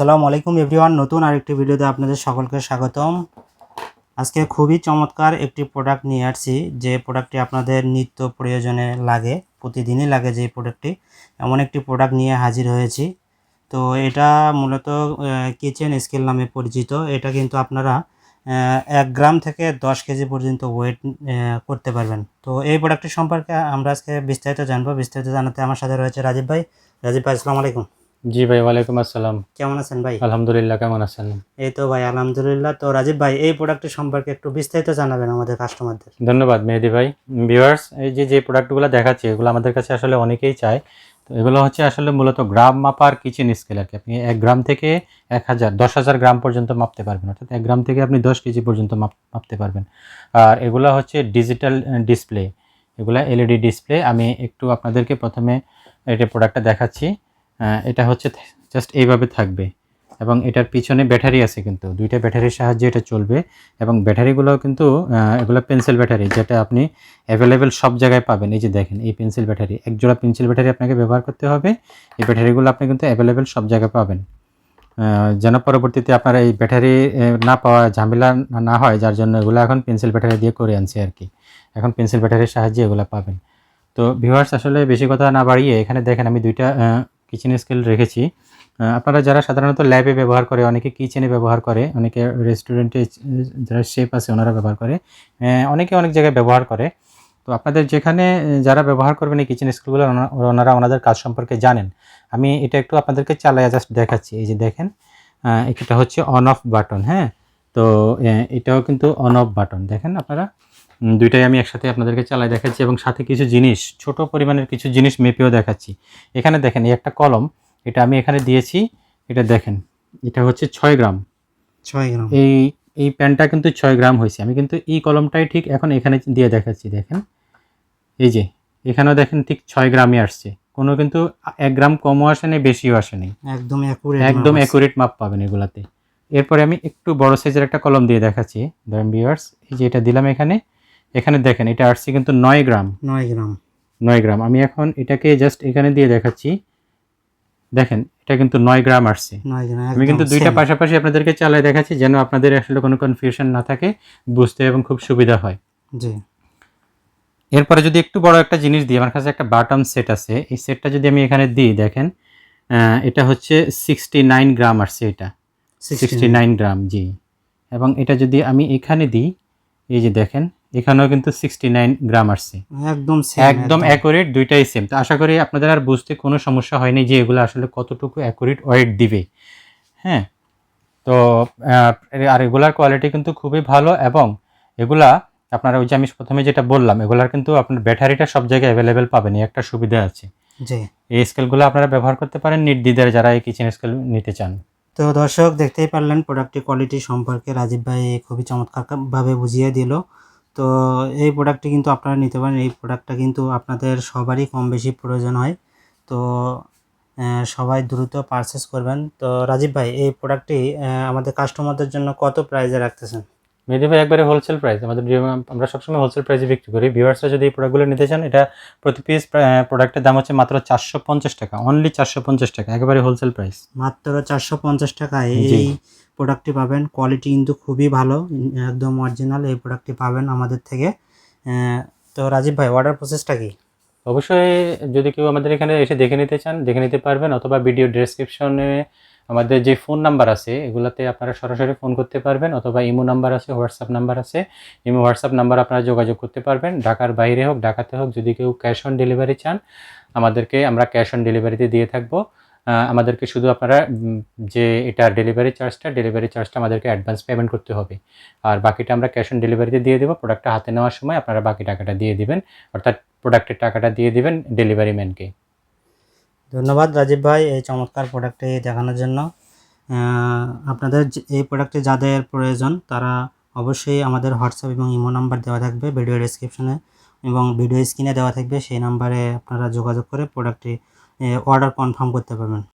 আসসালামু আলাইকুম এভরিওয়ান, নতুন আরেকটি ভিডিওতে আপনাদের সকলকে স্বাগতম। আজকে খুবই চমৎকার একটি প্রোডাক্ট নিয়ে আসছি, যে প্রোডাক্টটি আপনাদের নিত্য প্রয়োজনে লাগে, প্রতিদিনই লাগে যে প্রোডাক্টটি এমন একটি প্রোডাক্ট নিয়ে হাজির হয়েছি। তো এটা মূলত কিচেন স্কেল নামে পরিচিত। এটা কিন্তু আপনারা এক গ্রাম থেকে দশ কেজি পর্যন্ত ওয়েট করতে পারবেন। তো এই প্রোডাক্টটি সম্পর্কে আমরা আজকে বিস্তারিত জানব। বিস্তারিত জানাতে আমার সাথে রয়েছে রাজীব ভাই। রাজীব ভাই, আসসালামু আলাইকুম। জি ভাই ওয়ালাইকুম আসসালাম। কেমন আছেন ভাই? আলহামদুলিল্লাহ কেমন আছেন? এই তো ভাই আলহামদুলিল্লাহ। তো রাজীব ভাই এই প্রোডাক্টটি সম্পর্কে একটু বিস্তারিত জানাবেন আমাদের কাস্টমারদের ধন্যবাদ মেহেদি ভাই। ভিউয়ার্স এই যে যে প্রোডাক্টগুলো দেখাচ্ছি এগুলো আমাদের কাছে আসলে অনেকেই চায়। তো এগুলো হচ্ছে আসলে মূলত গ্রাম মাপার কিচেন স্কেল আর কি। আপনি এক গ্রাম থেকে এক হাজার দশ হাজার গ্রাম পর্যন্ত মাপতে পারবেন অর্থাৎ এক গ্রাম থেকে আপনি দশ কেজি পর্যন্ত মাপ মাপতে পারবেন। আর এগুলো হচ্ছে ডিজিটাল ডিসপ্লে এগুলা এলইডি ডিসপ্লে আমি একটু আপনাদেরকে প্রথমে এটা প্রোডাক্টটা দেখাচ্ছি। এটা হচ্ছে জাস্ট এইভাবে থাকবে। এবং এটার পিছনে ব্যাটারি আছে কিন্তু। দুইটা ব্যাটারির সাহায্যে এটা চলবে। এবং ব্যাটারিগুলো কিন্তু এগুলো পেন্সিল ব্যাটারি, যেটা আপনি অ্যাভেলেবেল সব জায়গায় পাবেন। এই যে দেখেন, এই পেন্সিল ব্যাটারি। এক জোড়া পেন্সিল ব্যাটারি আপনাকে ব্যবহার করতে হবে। এই ব্যাটারিগুলো আপনি কিন্তু অ্যাভেলেবেল সব জায়গায় পাবেন। যেন পরবর্তীতে আপনার এই ব্যাটারি না পাওয়া ঝামেলা না- না হয়, যার জন্য এগুলো এখন পেন্সিল ব্যাটারি দিয়ে করে আনছে আর কি। এখন পেন্সিল ব্যাটারির সাহায্যে এগুলো পাবেন। তো ভিউয়ার্স আসলে বেশি কথা না বাড়িয়ে এখানে দেখেন, আমি দুইটা কিচেন স্কেল রেখেছি। আপনারা যারা সাধারণত ল্যাবে ব্যবহার করে, অনেকে কিচেনে ব্যবহার করে, অনেকে রেস্টুরেন্টে যারা শেফ আছে, ওনারা ব্যবহার করে অনেকে অনেক জায়গায় ব্যবহার করে। তো আপনাদের যেখানে যারা ব্যবহার করবেন এই কিচেন স্কুলগুলো ওনারা ওনাদের কাজ সম্পর্কে জানেন। আমি এটা একটু আপনাদেরকে চালাইয়া জাস্ট দেখাচ্ছি। এই যে দেখেন এটা হচ্ছে অন অফ বাটন হ্যাঁ? তো এটাও কিন্তু অন অফ বাটন দেখেন আপনারা দুইটাই আমি একসাথে আপনাদেরকে চালাই দেখাচ্ছি এবং সাথে কিছু জিনিস ছোট পরিমাণের কিছু জিনিস মেপেও দেখাচ্ছি। এখানে দেখেন এই একটা কলম এটা আমি এখানে দিয়েছি এটা দেখেন এটা হচ্ছে ছয় গ্রাম। ছয় গ্রাম। এই এই প্যানটা কিন্তু ছয় গ্রাম হয়েছে। আমি কিন্তু এই কলমটাই ঠিক এখন এখানে দিয়ে দেখাচ্ছি দেখেন। এই যে এখানেও দেখেন ঠিক ছয় গ্রামই আসছে। কোনো কিন্তু এক গ্রাম কমও আসেনি বেশিও আসেনি একদম একদম অ্যাকুরেট মাপ পাবেন এগুলাতে। এরপরে আমি একটু বড় সাইজের একটা কলম দিয়ে দেখাচ্ছি ধরেন ভিউয়ার্স এই যে এটা দিলাম এখানে। এখানে দেখেন এটা আসছে কিন্তু নয় গ্রাম। নয় গ্রাম। নয় গ্রাম। আমি এখন এটাকে জাস্ট এখানে দিয়ে দেখাচ্ছি। দেখেন এটা কিন্তু নয় গ্রাম আসছে। আমি কিন্তু দুইটা পাশাপাশি আপনাদেরকে চালাই দেখাচ্ছি যেন আপনাদের আসলে কোনো কনফিউশন না থাকে বুঝতে এবং খুব সুবিধা হয়। জি। এরপরে যদি একটু বড় একটা জিনিস দিই আমার কাছে একটা বাটম সেট আছে। এই সেটটা যদি আমি এখানে দিই দেখেন এটা হচ্ছে সিক্সটি নাইন গ্রাম আসছে এটা। সিক্সটি নাইন গ্রাম জি। এবং এটা যদি আমি এখানে দিই এই যে দেখেন এখানেও কিন্তু সিক্সটি নাইন গ্রাম আসছে একদম একদম। অ্যাকুরেট দুইটাই সেম তো আশা করি আপনাদের আর বুঝতে কোনো সমস্যা হয়নি যে এগুলো আসলে কতটুকু অ্যাকুরেট ওয়েট দিবে। হ্যাঁ? তো আর এগুলার কোয়ালিটি কিন্তু খুবই ভালো এবং এগুলা আপনারা ওই যে আমি প্রথমে যেটা বললাম এগুলার কিন্তু আপনার ব্যাটারিটা সব জায়গায় অ্যাভেলেবেল পাবেন একটা সুবিধা আছে। জি। এই স্কেলগুলো আপনারা ব্যবহার করতে পারেন নির্দ্বিধায় যারা এই কিচেন স্কেল নিতে চান। তো দর্শক দেখতেই পারলেন প্রোডাক্টটি কোয়ালিটি সম্পর্কে রাজীব ভাই খুবই চমৎকারভাবে বুঝিয়ে দিল। তো এই প্রোডাক্টটি কিন্তু আপনারা নিতে পারেন। এই প্রোডাক্টটা কিন্তু আপনাদের সবারই কম বেশি প্রয়োজন হয়। তো সবাই দ্রুত পারচেস করবেন। তো রাজীব ভাই, এই প্রোডাক্টটি আমাদের কাস্টমারদের জন্য কত প্রাইজে রাখতেছেন? মেহেদি ভাই একবারে হোলসেল প্রাইস আমাদের আমরা সবসময় হোলসেল প্রাইসে বিক্রি করি। ভিউয়ার্সরা যদি এই প্রোডাক্টগুলো নিতে চান এটা প্রতি পিস প্রোডাক্টের দাম হচ্ছে মাত্র চারশো পঞ্চাশ টাকা অনলি চারশো পঞ্চাশ টাকা একেবারে হোলসেল প্রাইস মাত্র চারশো পঞ্চাশ টাকা এই প্রোডাক্টটি পাবেন। কোয়ালিটি কিন্তু খুবই ভালো একদম অরিজিনাল এই প্রোডাক্টটি পাবেন আমাদের থেকে। তো রাজীব ভাই অর্ডার প্রসেসটা কি? অবশ্যই যদি কেউ আমাদের এখানে এসে দেখে নিতে চান দেখে নিতে পারবেন অথবা ভিডিও ডেসক্রিপশনে আমাদের যে ফোন নাম্বার আছে, এগুলাতে আপনারা সরাসরি ফোন করতে পারবেন অথবা ইমো নাম্বার আছে, হোয়াটসঅ্যাপ নাম্বার আছে। ইমো, হোয়াটসঅ্যাপ নাম্বার আপনারা যোগাযোগ করতে পারবেন। ঢাকার বাইরে হোক, ঢাকাতে হোক, যদি কেউ ক্যাশ অন ডেলিভারি চান, আমাদেরকে আমরা ক্যাশ অন ডেলিভারিতে দিয়ে থাকব। আমাদেরকে শুধু আপনারা যে এটা ডেলিভারি চার্জটা ডেলিভারি চার্জটা আমাদেরকে অ্যাডভান্স পেমেন্ট করতে হবে। আর বাকিটা আমরা ক্যাশ অন ডেলিভারিতে দিয়ে দেবো। প্রোডাক্টটা হাতে নেওয়ার সময় আপনারা বাকি টাকাটা দিয়ে দিবেন। অর্থাৎ প্রোডাক্টের টাকাটা দিয়ে দিবেন ডেলিভারি ম্যানকে। ধন্যবাদ রাজীব ভাই এই চমৎকার প্রোডাক্টটি দেখানোর জন্য। আপনাদের এই প্রোডাক্টটি যাদের প্রয়োজন, তারা অবশ্যই আমাদের হোয়াটসঅ্যাপ এবং ইমো নাম্বার দেওয়া থাকবে ভিডিও ডিসক্রিপশনে এবং ভিডিও স্ক্রিনে দেওয়া থাকবে। সেই নাম্বারে আপনারা যোগাযোগ করে প্রোডাক্টটি অর্ডার কনফার্ম করতে পারবেন।